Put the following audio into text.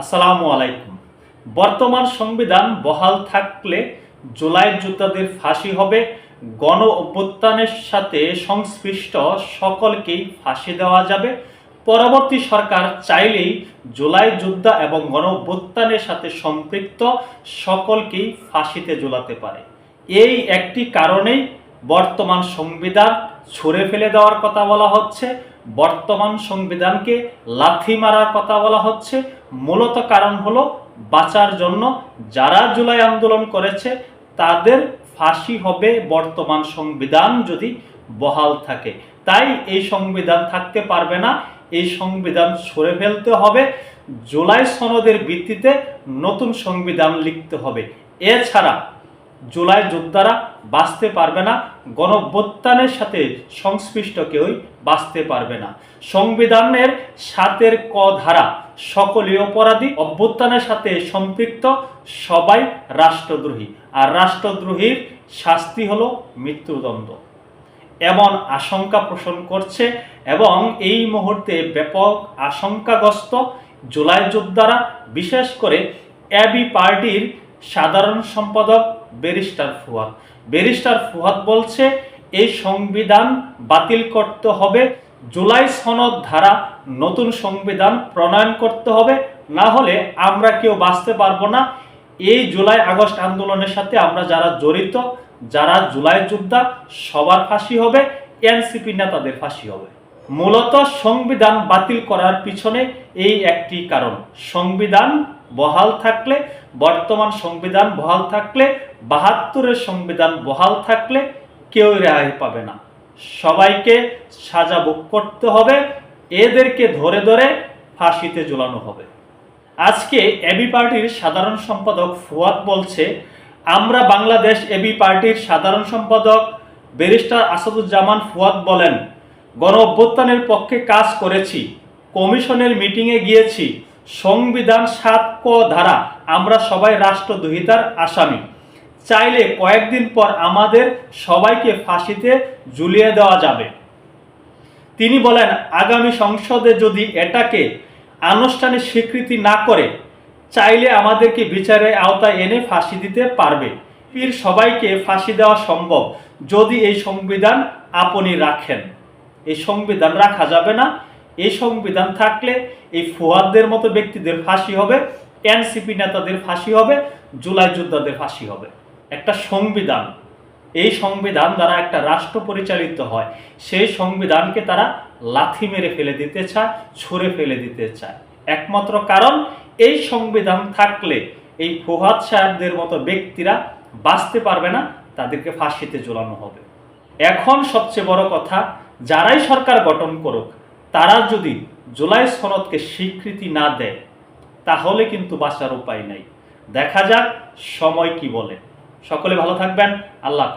আসসালামু আলাইকুম। বর্তমান সংবিধান বহাল থাকলে জুলাই যোদ্ধাদের ফাঁসি হবে। গণ অভ্যুত্থানের সাথে সংশ্লিষ্ট সকলকেই ফাঁসি দেওয়া যাবে। পরবর্তী সরকার চাইলেই জুলাই যোদ্ধা এবং গণ অভ্যুত্থানের সাথে সম্পৃক্ত সকলকেই ফাঁসিতে ঝোলাতে পারে। এই একটি কারণেই বর্তমান সংবিধান ছুঁড়ে ফেলে দেওয়ার কথা বলা হচ্ছে। বর্তমান সংবিধানকে লাথি মারার কথা বলা হচ্ছে। মূলত কারণ হলো বাঁচার জন্য যারা জুলাই আন্দোলন করেছে, তাদের ফাঁসি হবে বর্তমান সংবিধান যদি বহাল থাকে। তাই এই সংবিধান থাকতে পারবে না। এই সংবিধান সরে ফেলতে হবে। জুলাই সনদের ভিত্তিতে নতুন সংবিধান লিখতে হবে। এছাড়া জুলাই যোদ্ধারা বাঁচতে পারবে না গণভ্যুত্থানের সাথে সংশ্লিষ্ট কেউই বাঁচতে পারবে না। সংবিধানের সাতের ক ধারা, সকলীয় অপরাধী অভ্যুত্থানের সাথে সম্পৃক্ত সবাই রাষ্ট্রদ্রোহী। আর রাষ্ট্রদ্রোহীর শাস্তি হলো মৃত্যুদণ্ড। এমন আশঙ্কা পোষণ করছে এবং এই মুহূর্তে ব্যাপক আশঙ্কাগ্রস্ত জুলাই যোদ্ধারা, বিশেষ করে এবি পার্টির সাধারণ সম্পাদক ব্যারিস্টার ফুয়াদ ব্যারিস্টার ফুয়াদ বলছে এই সংবিধান বাতিল করতে হবে, জুলাই সনদ ধারা নতুন সংবিধান প্রণয়ন করতে হবে, না হলে আমরা কেউ বাঁচতে পারব না। এই জুলাই আগস্ট আন্দোলনের সাথে আমরা যারা জড়িত, যারা জুলাই যোদ্ধা, সবার ফাঁসি হবে, এনসিপি নেতাদের ফাঁসি হবে। মূলত সংবিধান বাতিল করার পিছনে এই একটি কারণ। সংবিধান বহাল থাকলে বর্তমান সংবিধান বহাল থাকলে, বাহাত্তরের সংবিধান বহাল থাকলে কেউ রেহাই পাবে না। সবাইকে সাজা ভোগ করতে হবে, এদেরকে ধরে ধরে ফাঁসিতে ঝোলানো হবে। আজকে এবি পার্টির সাধারণ সম্পাদক ফুয়াদ বলছে, আমরা বাংলাদেশ এবি পার্টির সাধারণ সম্পাদক ব্যারিস্টার আসাদুজ্জামান ফুয়াদ বলেন গণ অভ্যুত্থানের পক্ষে কাজ করেছি, কমিশনের মিটিংয়ে গিয়েছি সংবিধান সাত ক ধারা, আমরা সবাই রাষ্ট্রদ্রোহিতার আসামি। চাইলে কয়েকদিন পর আমাদের সবাইকে ফাঁসিতে ঝুলিয়ে দেওয়া যাবে। তিনি বলেন, আগামী সংসদে যদি এটাকে আনুষ্ঠানিক স্বীকৃতি না করে, চাইলে আমাদেরকে বিচারের আওতায় এনে ফাঁসি দিতে পারবে। পীর সবাইকে ফাঁসি দেওয়া সম্ভব যদি এই সংবিধান আপনি রাখেন। এই সংবিধান রাখা যাবে না এই সংবিধান থাকলে এই ফুয়াদদের মতো ব্যক্তিদের ফাঁসি হবে, এনসিপি নেতাদের ফাঁসি হবে, জুলাই যোদ্ধাদের ফাঁসি হবে। একটা সংবিধান, এই সংবিধান দ্বারা একটা রাষ্ট্র পরিচালিত হয়। সেই সংবিধানকে তারা লাথি মেরে ফেলে দিতে চায়, ছুঁড়ে ফেলে দিতে চায়। একমাত্র কারণ, এই সংবিধান থাকলে এই ফুহাদ সাহেবদের মতো ব্যক্তিরা বাঁচতে পারবে না, তাদেরকে ফাঁসিতে ঝোলানো হবে। এখন সবচেয়ে বড় কথা, যারাই সরকার গঠন করুক তারা যদি জুলাই সনদকে স্বীকৃতি না দেয়, তাহলে কিন্তু বাঁচার উপায় নাই। দেখা যাক সময় কি বলে। সকলে ভালো থাকবেন। আল্লাহ।